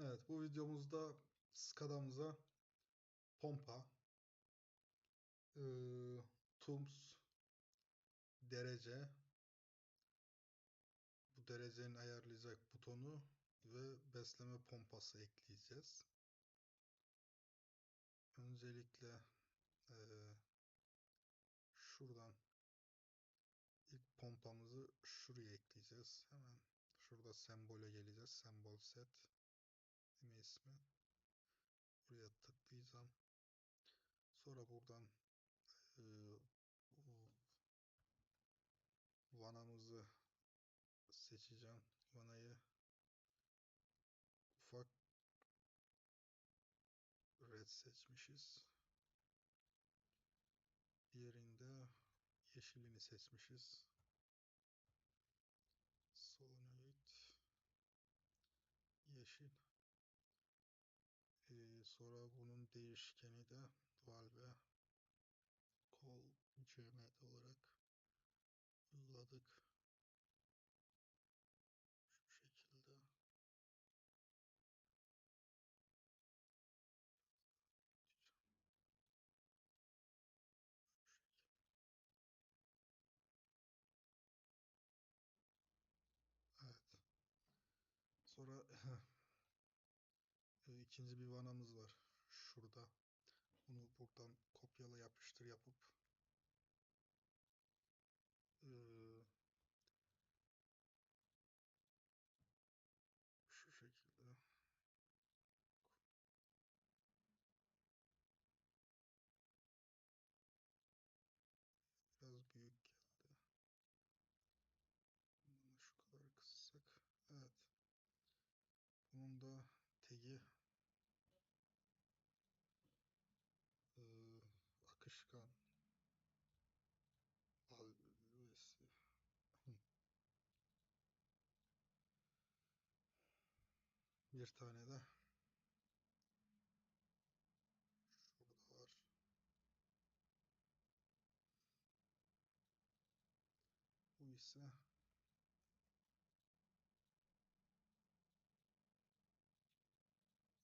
Evet, bu videomuzda SCADA'mıza pompa, eee, tums, derece, bu derecenin ayarlayacak butonu ve besleme pompası ekleyeceğiz. Öncelikle eee, şuradan ilk pompamızı şuraya ekleyeceğiz. Hemen şurada sembole geleceğiz. Sembol set mi ismi. Buraya tıklayacağım. Sonra buradan bu vanamızı seçeceğim. Vanayı ufak red seçmişiz. Diğerinde yeşilini seçmişiz. Solenoid yeşil. Sonra bunun değişkeni de dual ve kol cmd olarak uyguladık. Sonra ikinci bir vanamız var. Şurada. Bunu buradan kopyala yapıştır yapıp eee, şu şekilde biraz büyük geldi. Bunu şu kadar kıssak. Evet. Bunun da tagi Bir tane de şurada var. Bu ise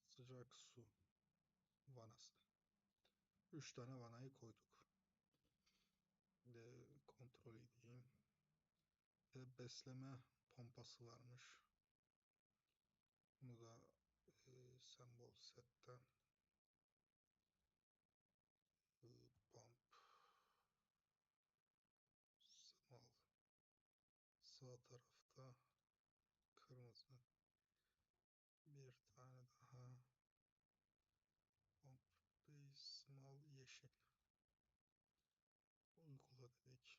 sıcak su vanası. Üç tane vanayı koyduk. Ve kontrol edeyim. Ve besleme pompası varmış. Bunu da e, sembol setten e, pump small sağ tarafta kırmızı bir tane daha pump base small yeşil uygula dedik.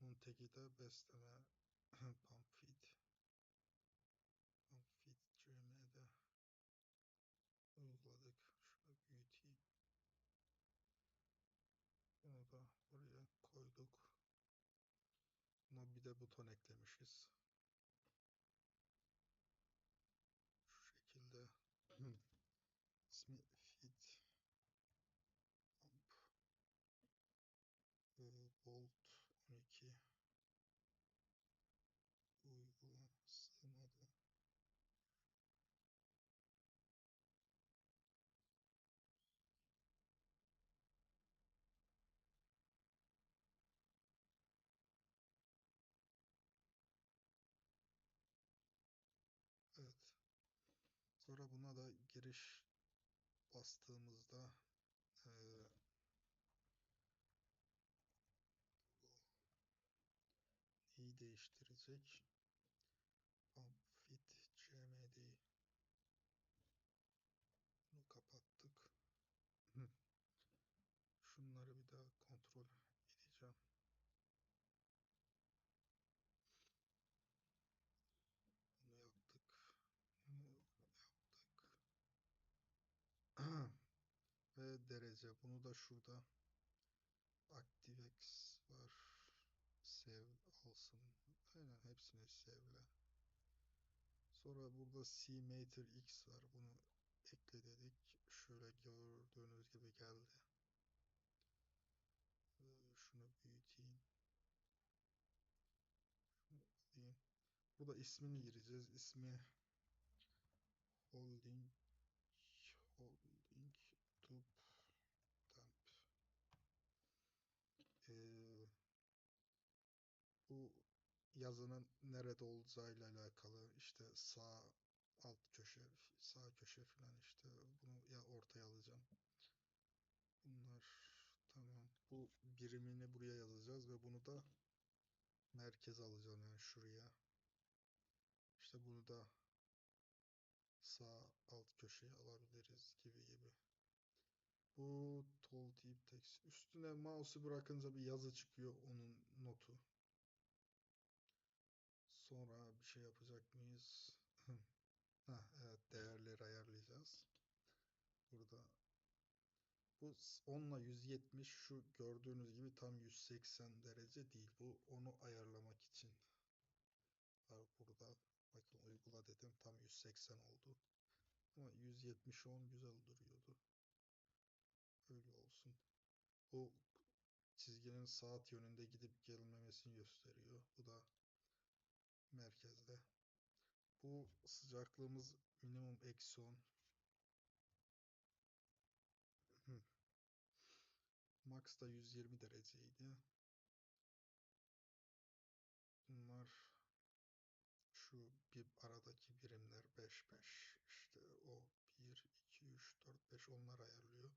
Bunun teki de besleme pump feed pump feed cm'de uyguladık. Şunu büyüteyim. Bunu da buraya koyduk. Buna bir de buton eklemişiz. Şu şekilde ismi fit pump Ee, volt 12 uygula sığmadı. Evet. Sonra buna da giriş bastığımızda bu neyi değiştirecek? Pump fit cmd bunu kapattık. Hı. Şunları bir daha kontrol edeceğim. Bunu yaptık. Bunu yaptık. Derece. Bunu da şurada ActiveX var. Sev alsın. Aynen hepsini sevle. Sonra burada CMater X var. Bunu ekle dedik. Şöyle gördüğünüz gibi geldi. Ee, Şunu büyüteyim. Şunu. Burada ismini gireceğiz. İsmi holding holding tube temp Ee, bu yazının nerede olacağıyla alakalı işte sağ alt köşe sağ köşe falan işte bunu ya ortaya alacağım bunlar tamam bu birimini buraya yazacağız ve bunu da merkeze alacağım yani şuraya işte bunu da sağ alt köşeye alabiliriz gibi gibi. Bu tall tip text. Üstüne mouse'u bırakınca bir yazı çıkıyor onun notu. Sonra bir şey yapacak mıyız? ha, evet değerleri ayarlayacağız. Burada bu 10 ile 170 şu gördüğünüz gibi tam 180 derece değil. Bu onu ayarlamak için burada. Bakın uygula dedim tam 180 oldu. Ama 170 10 güzel duruyordu. Öyle olsun. Bu çizginin saat yönünde gidip gelmemesini gösteriyor. Bu da merkezde. Bu sıcaklığımız minimum eksi 10. Max da 120 dereceydi. Bunlar şu bir aradaki birimler 5 5 işte o 1 2 3 4 5 onlar ayarlıyor.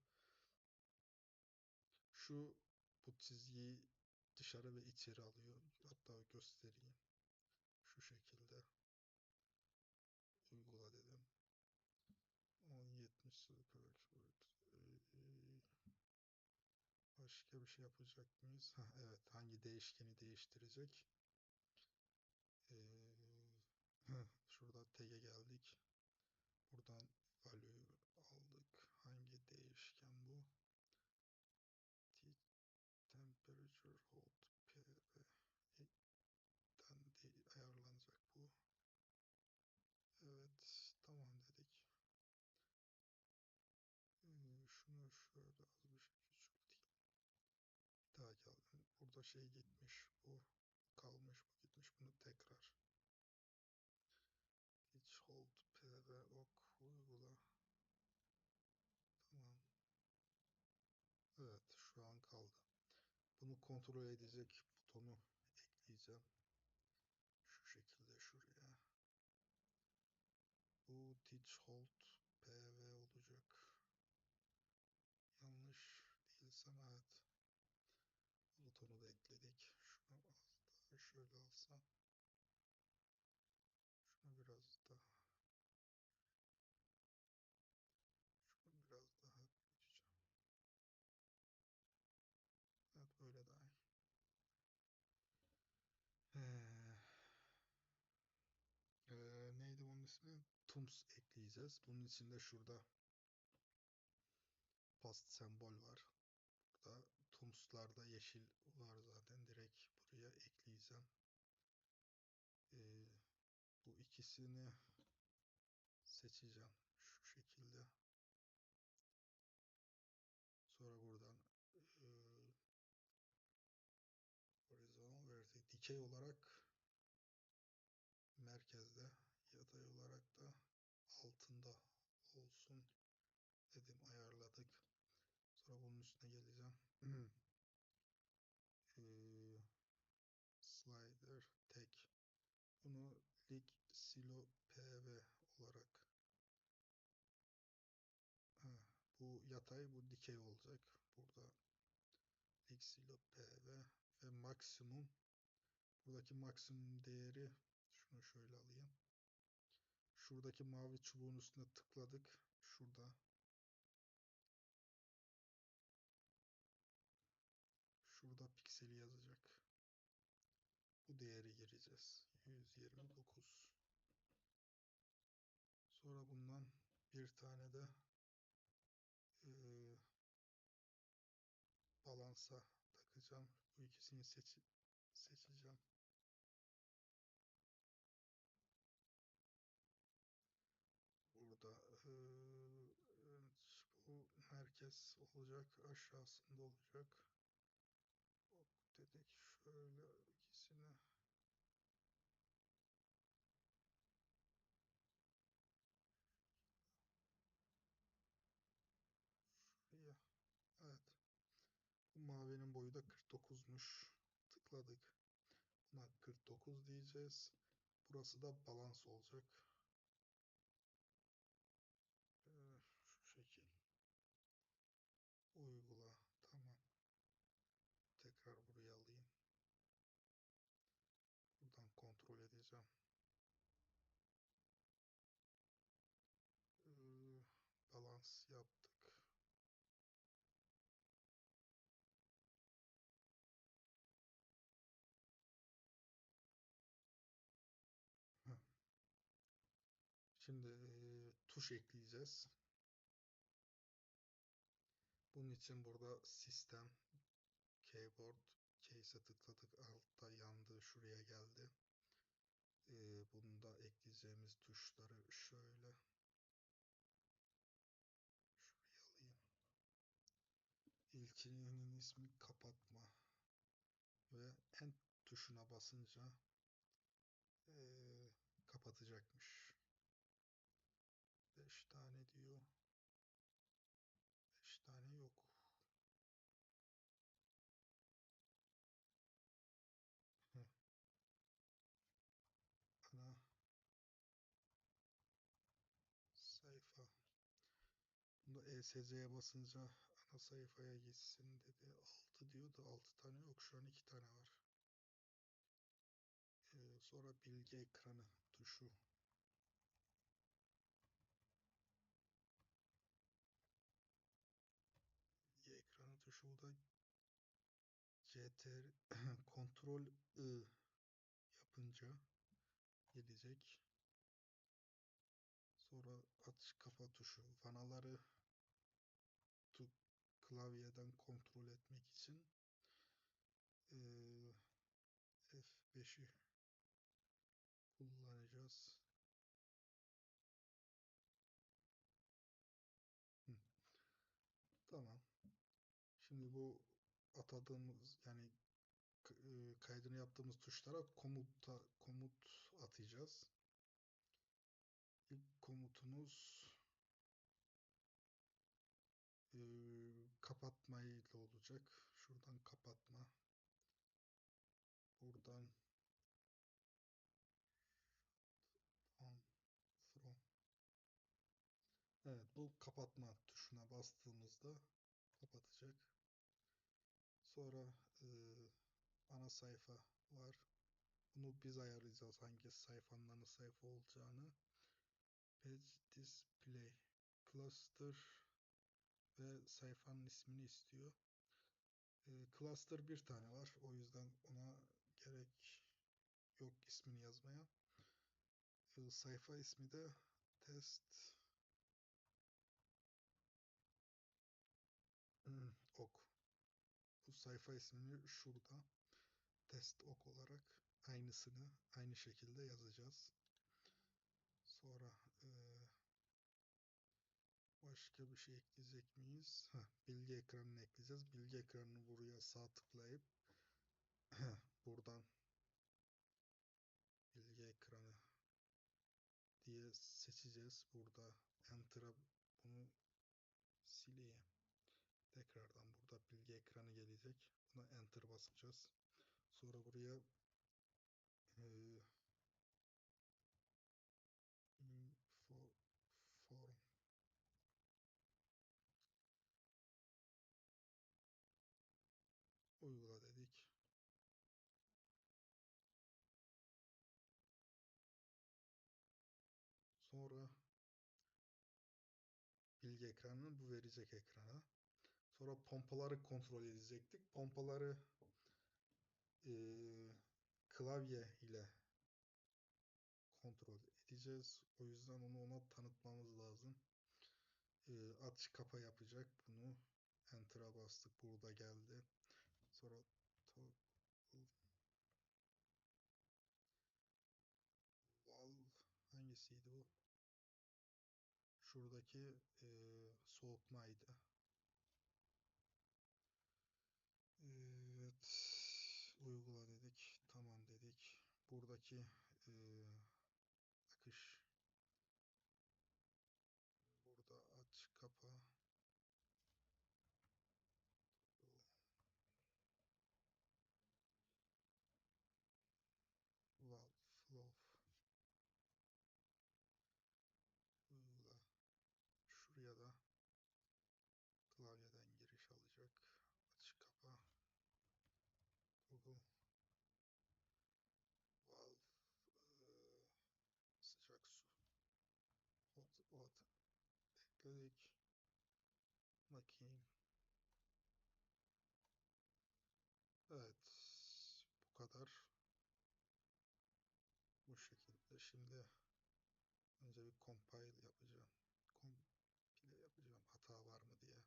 Şu bu çizgiyi dışarı ve içeri alıyor. Hatta göstereyim. Şu şekilde. Uygula dedim. 1070 Başka bir şey yapacak mıyız? Ha, evet. Hangi değişkeni değiştirecek? Ee, şurada tag'e geldik. Buradan value aldık. Hangi değişken bu? temperature hold PV'den de ayarlanacak bu. Evet tamam dedik. Ee, şunu şöyle az bir şey küçülteyim. Bir daha şey gitmiş. Bu kalmış. Bu gitmiş. Bunu tekrar. Hiç hold PV ok uygula. Tamam. Evet şu an kaldı. Bunu kontrol edecek butonu ekleyeceğim. Şu şekilde şuraya. Bu teach hold PV olacak. Yanlış değilsem evet. Butonu da ekledik. Şunu az daha şöyle alsam. Şunu biraz daha. Şunu biraz daha büyüteceğim. Evet böyle daha iyi. Ee, e, neydi bunun ismi? Tums ekleyeceğiz. Bunun içinde şurada past sembol var. Burada Tums'larda yeşil var zaten. Direkt buraya ekleyeceğim. Ee, bu ikisini seçeceğim. Şu şekilde. Sonra buradan e, horizontal vertical dikey olarak merkezde yatay olarak da altında olsun dedim ayarladık. Üstüne geleceğim. ee, slider tek. Bunu lig silo pv olarak ha, bu yatay bu dikey olacak. Burada lig silo pv ve maksimum buradaki maksimum değeri şunu şöyle alayım. Şuradaki mavi çubuğun üstüne tıkladık. Şurada gireceğiz. 129. Sonra bundan bir tane de e, balansa takacağım. Bu ikisini seç seçeceğim. Burada e, bu merkez olacak. Aşağısında olacak dedik şöyle ikisini Mavinin boyu da 49'muş. Tıkladık. Buna 49 diyeceğiz. Burası da balans olacak. Ee, şu şekil. Uygula. Tamam. Tekrar buraya alayım. Buradan kontrol edeceğim. Ee, balans yaptık. Heh. Şimdi eee, tuş ekleyeceğiz. Bunun için burada sistem, keyboard, case'e tıkladık. Altta yandı, şuraya geldi. Eee bunu da ekleyeceğimiz tuşları şöyle. İlkinin ismi kapatma ve end tuşuna basınca eee, kapatacakmış. 5 tane diyor. 5 tane yok. Ana sayfa. Bunda ESC'ye basınca ana sayfaya gitsin dedi. 6 diyor da 6 tane yok. Şu an 2 tane var. Ee, sonra bilgi ekranı tuşu. Bilgi ekranı tuşu bu da CTR kontrol I yapınca gelecek. Sonra aç kapa tuşu. Vanaları tu klavyeden kontrol etmek için eee, F5'i kullanacağız. Hı. Tamam. Şimdi bu atadığımız yani e, kaydını yaptığımız tuşlara komuta komut atacağız. İlk komutumuz e, kapatma ile olacak. Şuradan kapatma. Buradan. Evet bu kapatma tuşuna bastığımızda kapatacak. Sonra e, ana sayfa var. Bunu biz ayarlayacağız hangi sayfanın ana sayfa olacağını. Page display cluster ve sayfanın ismini istiyor. E, cluster bir tane var. O yüzden ona gerek yok ismini yazmaya. E, sayfa ismi de test hmm. Bu sayfa ismini şurada test ok olarak aynısını aynı şekilde yazacağız. Sonra e, başka bir şey ekleyecek miyiz? Heh, bilgi ekranını ekleyeceğiz. Bilgi ekranını buraya sağ tıklayıp buradan bilgi ekranı diye seçeceğiz. Burada Enter'a bunu sileyim. Tekrardan burada bilgi ekranı gelecek. Buna Enter basacağız. Sonra buraya e, info form uygula dedik. Sonra bilgi ekranını bu verecek ekrana. Sonra pompaları kontrol edecektik. Pompaları eee, klavye ile kontrol edeceğiz. O yüzden onu ona tanıtmamız lazım. Eee, aç kapa yapacak bunu. Enter'a bastık. Burada geldi. Sonra valve hangisiydi bu? Şuradaki eee, soğutmaydı. Evet. Uygula dedik. Tamam dedik. Buradaki eee, akış burada aç kapa ekledik. Bakayım. Evet. Bu kadar. Bu şekilde. Şimdi önce bir compile yapacağım. Compile yapacağım. Hata var mı diye.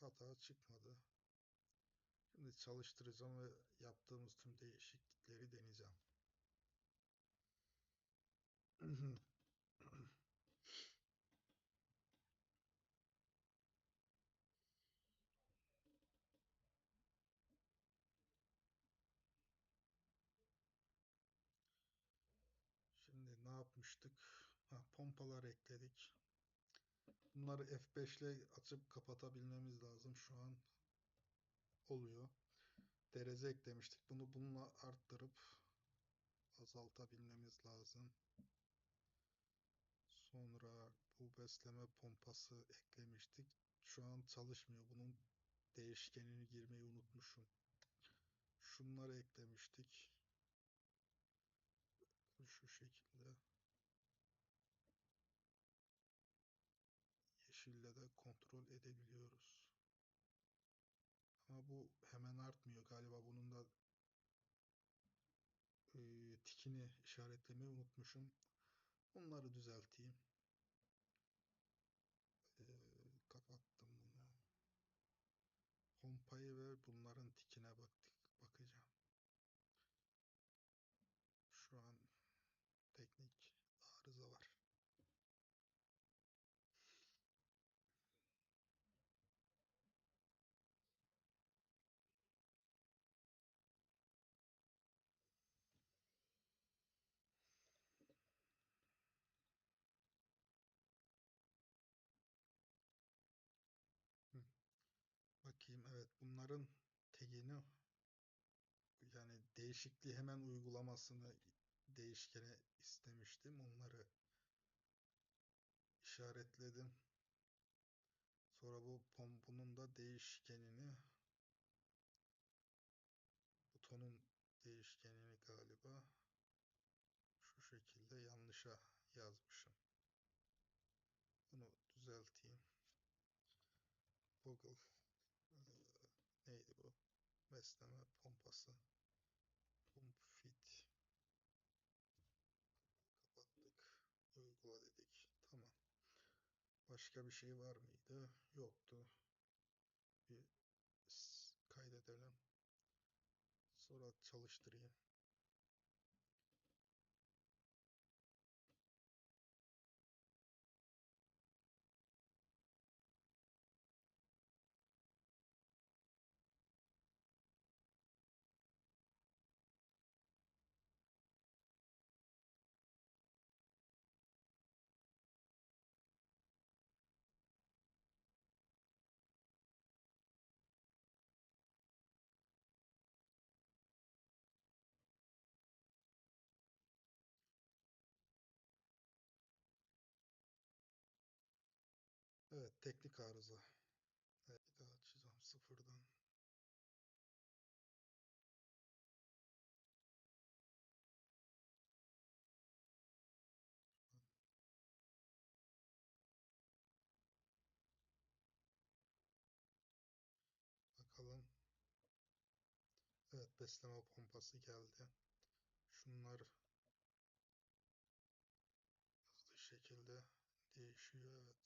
Hata çıkmadı. Şimdi çalıştıracağım ve yaptığımız tüm değişiklikleri deneyeceğim. Şimdi ne yapmıştık? Ha, pompalar ekledik. Bunları F5 ile açıp kapatabilmemiz lazım. Şu an oluyor. Derece eklemiştik. Bunu bununla arttırıp azaltabilmemiz lazım. Sonra bu besleme pompası eklemiştik. Şu an çalışmıyor. Bunun değişkenini girmeyi unutmuşum. Şunları eklemiştik. Şu şekilde. Yeşille de kontrol edebiliyoruz. Ama bu hemen artmıyor. Galiba bunun da e, tikini işaretlemeyi unutmuşum. Bunları düzelteyim. E, kapattım bunu. Pompayı ve bunların tikine baktık, bakacağım. Şu an teknik arıza var. Bakayım evet bunların tagini yani değişikliği hemen uygulamasını değişkene istemiştim. Onları işaretledim. Sonra bu bunun da değişkenini butonun değişkenini galiba şu şekilde yanlışa yazmışım. Bunu düzelteyim. Google? Besleme pompası. Pump fit. Kapattık. Uygula dedik. Tamam. Başka bir şey var mıydı? Yoktu. Bir kaydedelim. Sonra çalıştırayım. Evet, teknik arıza. Evet, bir daha açacağım sıfırdan. Bakalım. Evet, besleme pompası geldi. Şunlar hızlı şekilde değişiyor. Evet.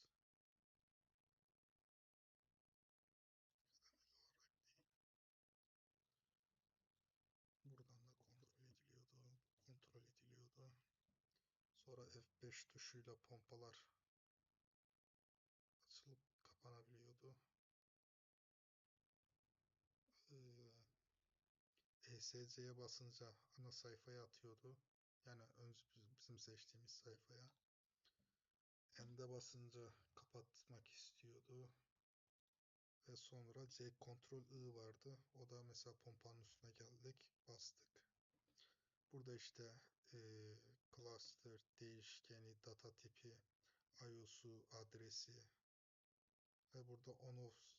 Buradan da kontrol ediliyordu. Kontrol ediliyordu. Sonra F5 tuşuyla pompalar açılıp kapanabiliyordu. Ee, ESC'ye basınca ana sayfaya atıyordu. Yani bizim seçtiğimiz sayfaya. N'de basınca kapatmak istiyordu. Ve sonra C kontrol I vardı. O da mesela pompanın üstüne geldik. Bastık. Burada işte e, cluster, değişkeni, data tipi, IOS'u, adresi ve burada on off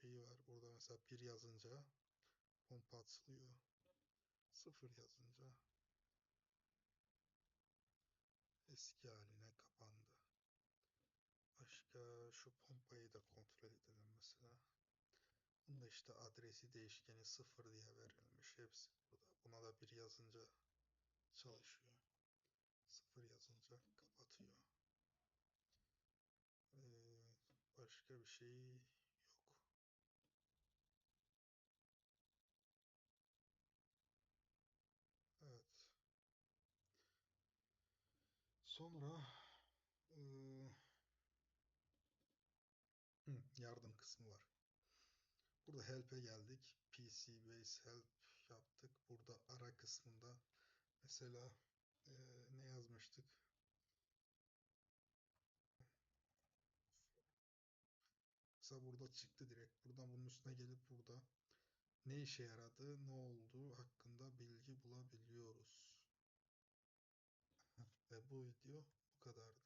şeyi var. Burada mesela bir yazınca pompa açılıyor. Sıfır yazınca eski haline kapandı. Başka şu pompayı da kontrol edelim mesela. Bunda işte adresi değişkeni 0 diye verilmiş. Hepsi burada. Buna da bir yazınca çalışıyor. 0 yazınca kapatıyor. Ee, başka bir şey yok. Evet. Sonra hı, yardım kısmı var. Burada help'e geldik. PC base help yaptık. Burada ara kısmında mesela eee, ne yazmıştık? Mesela burada çıktı direkt. Buradan bunun üstüne gelip burada ne işe yaradı, ne olduğu hakkında bilgi bulabiliyoruz. Ve bu video bu kadardı.